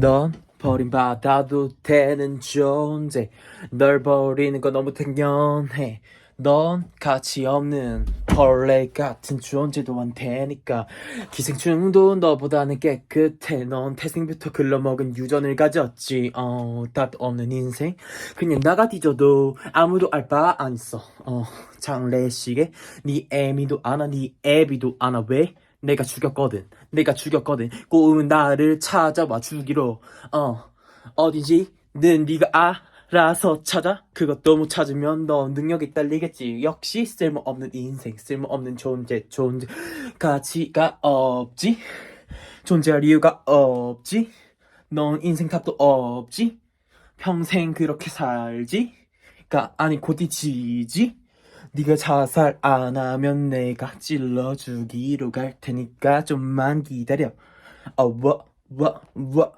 넌 버림받아도 되는 존재. 널 버리는 건 너무 당연해. 넌 가치 없는 벌레 같은 존재도 안 되니까. 기생충도 너보다는 깨끗해. 넌 태생부터 글러먹은 유전을 가졌지. 어 답 없는 인생. 그냥 나가 뒤져도 아무도 알 바 안 있어. 어 장례식에 네 애미도 안와 네 애비도 안와 왜? 내가 죽였거든. 내가 죽였거든. 꼬우면 나를 찾아와 주기로. 어 어디지는 네가 알아서 찾아. 그것도 못 찾으면 너 능력이 딸리겠지. 역시 쓸모없는 인생 쓸모없는 존재 존재 가치가 없지. 존재할 이유가 없지. 넌 인생 탑도 없지. 평생 그렇게 살지. 가 아니 곧 잊히지 네가 자살 안 하면 내가 찔러 죽이러 갈 테니까 좀만 기다려. 어워워워워